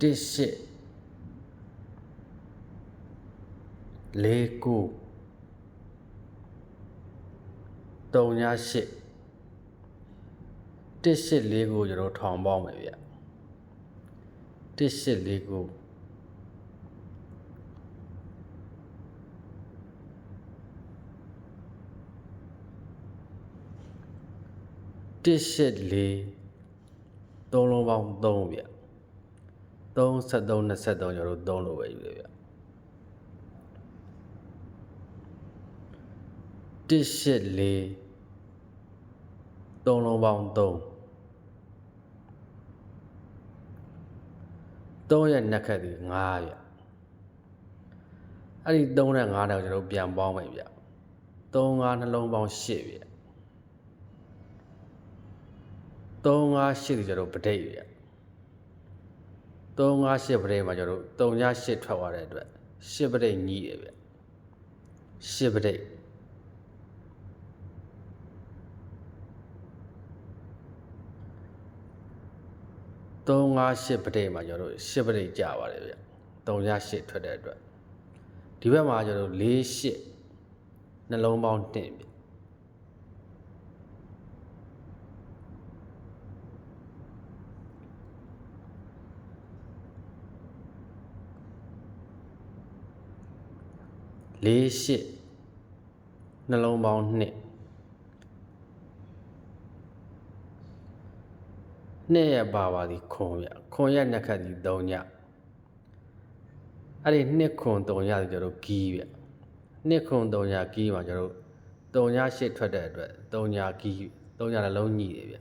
တစ်ရှစ်လေးကိုတုံညာရှစ်တစ်ရှစ်လေးကိုကျွန်တော်ထောင်ပေါင်းမယ်ဗျတစ်ရှစ်လေးကိုတစ်ရှစ်လေးသုံးလုံးပေါင်း3ဗျ 3 73 23ကျွန်တော်တို့3လို့ပဲယူတယ်ဗျတစ်ရှစ်လေးသုံးလုံးပေါင်း3 3ရဲ့နှက်ခတ်ဒီ9ဗျအဲ့ဒီ3နဲ့9နဲ့ကျွန်တော်တို့ပြန်ပေါင်းမယ်ဗျ3 5နှလုံးပေါင်း8ဗျ3 5 8ဒီကျွန်တော်ပဋိဗျ 3 5 8ပဋိမှာကျွန်တော်တို့3ည8ထွက်သွားတဲ့အတွက်8ပဋိညီးတယ်ဗျ8ပဋိ3 5 8ပဋိမှာကျွန်တော်တို့8ပဋိကြာပါတယ်ဗျ3ည8ထွက်တဲ့အတွက်ဒီဘက်မှာကျွန်တော်တို့4 8နှလုံးပေါင်းတင်ဗျ လေးရှစ်နှလုံးပေါင်းနှစ်နှစ်ရပါပါသည်ခွန်ရခွန်ရနှစ်ခတ်သည်၃ညအဲ့ဒီနှစ်ခွန်၃ညသည်ကျွန်တော်တို့ဂီးဗျနှစ်ခွန်၃ညဂီးမှာကျွန်တော်တို့၃ညရှစ်ထွက်တဲ့အတွက်၃ညဂီး၃ညလည်းလုံးညီတယ်ဗျ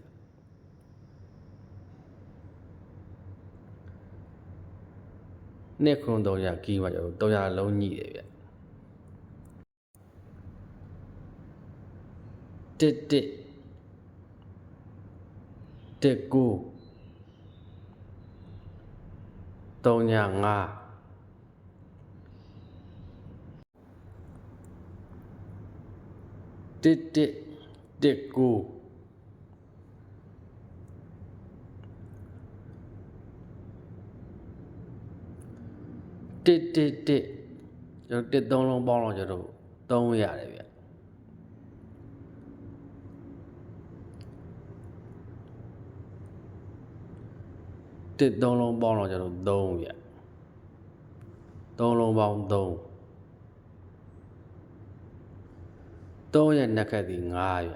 နှစ်ခွန်၃ညဂီးမှာကျွန်တော်၃ညလုံးညီတယ်ဗျ တစ်တစ်တစ်ကို3ည5တစ်တစ်တစ်ကိုတစ်တစ်တစ်ကျွန်တော်တစ်သုံးလုံးပေါင်းတော့ကျွန်တော်သုံးရတယ်ဗျ တစ်သုံးလုံးပေါင်းတော့ကျွန်တော်သုံးဗျသုံးလုံးပေါင်းသုံးသုံးရဲ့နှက်ခက်ဒီ9ဗျ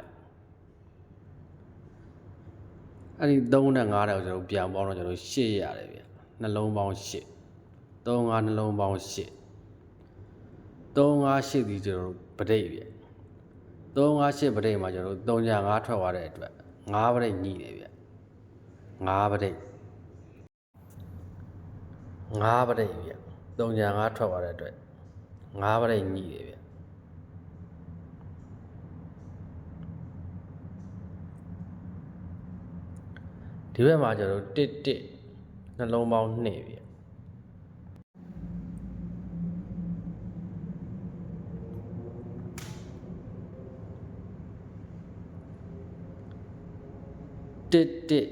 အဲ့ဒီ3နဲ့9တဲ့ကိုကျွန်တော်ပြန်ပေါင်းတော့ကျွန်တော်8ရတယ်ဗျနှလုံးပေါင်း8 3 5နှလုံးပေါင်း8 3 5 8ဒီကျွန်တော်ပဋိဗျ3 5 8ပဋိမှာကျွန်တော်3ည5ထွက်သွားတဲ့အတွက်5ပဋိညှိတယ်ဗျ5ပဋိ 9ပရိတ်ဗျ3ညာ5ထွက်သွားတဲ့အတွက်9ပရိတ်ညိတယ်ဗျဒီဘက်မှာကျွန်တော်တစ်တစ်နှလုံးပေါင်း2ဗျတစ်တစ်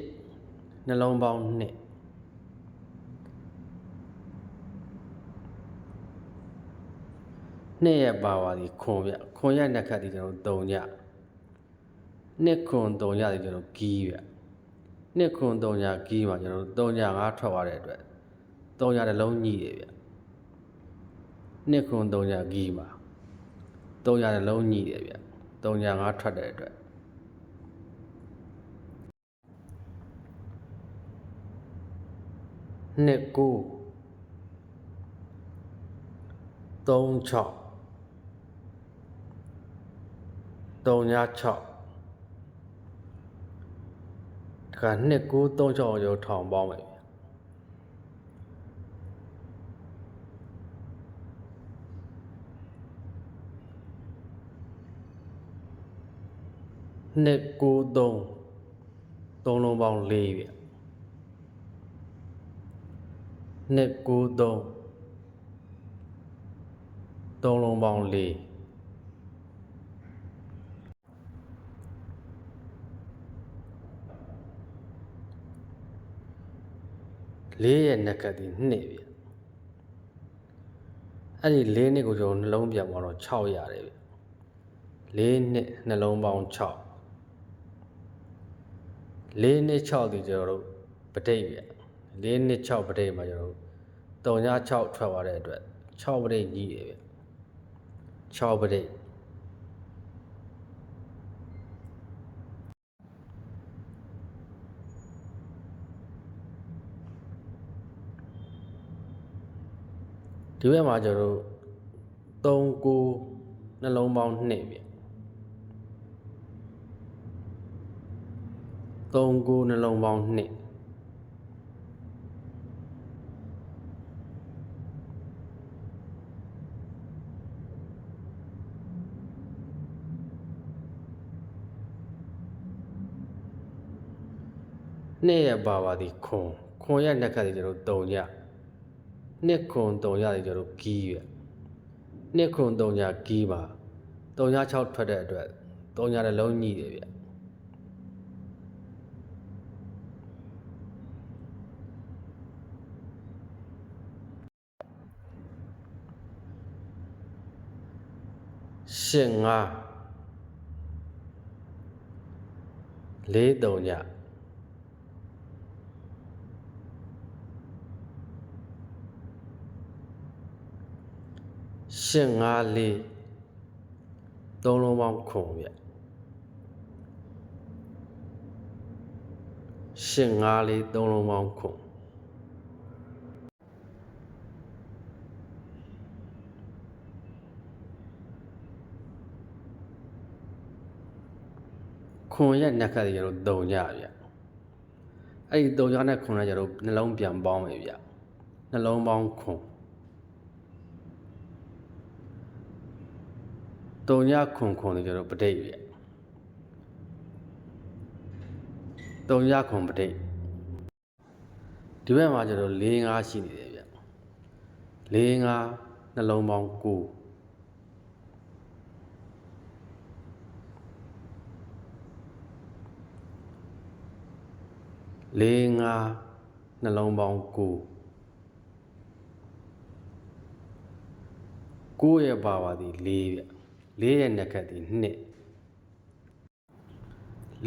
နှလုံးပေါင်း2 နှစ်ရက်ပါပါဒီခွန်ဗျခွန်ရက်နှစ်ခတ်ဒီကျွန်တော်3ညနှစ်ခွန်3ညဒီကျွန်တော်ဂီးဗျနှစ်ခွန်3ညဂီးမှာကျွန်တော်3ည5ထွက်သွားတဲ့အတွက်3ညတစ်လုံးညှိတယ်ဗျနှစ်ခွန်3ညဂီးမှာ3ညတစ်လုံးညှိတယ်ဗျ3ည5ထွက်တဲ့အတွက်နှစ်ကို3 6 3ည6တခါနှစ်ကို3 6အောင်ကျော်ထောင်ပေါင်းမယ်ဗျနှစ်ကို3 3လုံးပေါင်း4ဗျနှစ်ကို3 3လုံးပေါင်း4 လေးရဲ့နက်ကတ်ဒီနှစ်ဗျအဲ့ဒီလေးနှစ်ကိုကျွန်တော်နှလုံးပြန်ပေါ်တော့6ရတယ်ဗျလေးနှစ်နှလုံးပေါင်း6လေးနှစ်6ဒီကျွန်တော်တို့ပဋိတ်ဗျလေးနှစ်6ပဋိတ်မှာကျွန်တော်တို့3ည6ထွက်သွားတဲ့အတွက်6ပဋိတ်ညီးတယ်ဗျ6ပဋိတ် ဒီဘက်မှာကျွန်တော်တို့3 9နှလုံးပေါင်း2ဗျ3 9နှလုံးပေါင်း2နှစ်ရပါပါသည်ခွန်ခွန်ရနှက်ခတ်သည်ကျွန်တော်3ည နှစ်ခွန်3ညသည်ကျွန်တော်ဂီးရနှစ်ခွန်3ညဂီးပါ3ည6ထွက်တဲ့အတွက်3ညလည်းလုံးညိတယ်ဗျရှင်ငါလေး3ည ရှင်ငါလေးသုံးလုံးပေါင်းခုံဗျရှင်ငါလေးသုံးလုံးပေါင်းခုံခွန်ရက်နှက်ခတ်တွေကျတော့တုံကြဗျအဲ့ဒီတုံကြနဲ့ခွန်နဲ့ကျတော့နှလုံးပြန်ပေါင်းမယ်ဗျနှလုံးပေါင်းခွန် တုံညခွန်ခွန်တွေကျတော့ပဋိတ်ဗျတုံညခွန်ပဋိတ်ဒီဘက်မှာကျတော့၄၅ရှိနေတယ်ဗျ၄၅နှလုံးပေါင်း9လေးငါနှလုံးပေါင်း9 9ရဲ့ပါပါသည်4ဗျ 4ရဲ့နက်ခတ်သည်2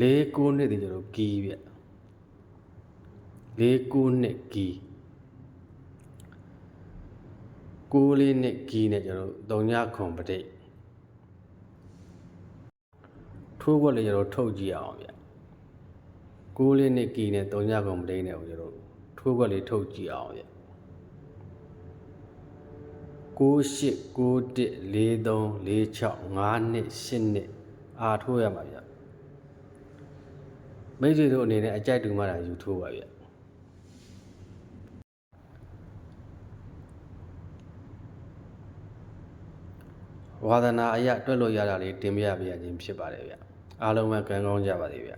4 9နှစ်သည်ကျွန်တော်ကီးဗျ4 9နှစ်ကီး9လေးနှစ်ကီးနဲ့ကျွန်တော်3ညခွန်ပဋိတ်ထိုးခွက်လေးကျွန်တော်ထုတ်ကြည့်အောင်ဗျ9လေးနှစ်ကီးနဲ့3ညခွန်ပဋိတ်နဲ့ကျွန်တော်ထိုးခွက်လေးထုတ်ကြည့်အောင်ဗျ 98 91 43 46 5နှစ်8နှစ်အာထိုးရမှာဗျမိတ်ဆွေတို့အနေနဲ့အကြိုက်တူမှတာယူထိုးပါဗျဝါဒနာအရာတွက်လို့ရတာလေးတင်ပြပြရခြင်းဖြစ်ပါတယ်ဗျအားလုံးပဲကံကောင်းကြပါစေဗျ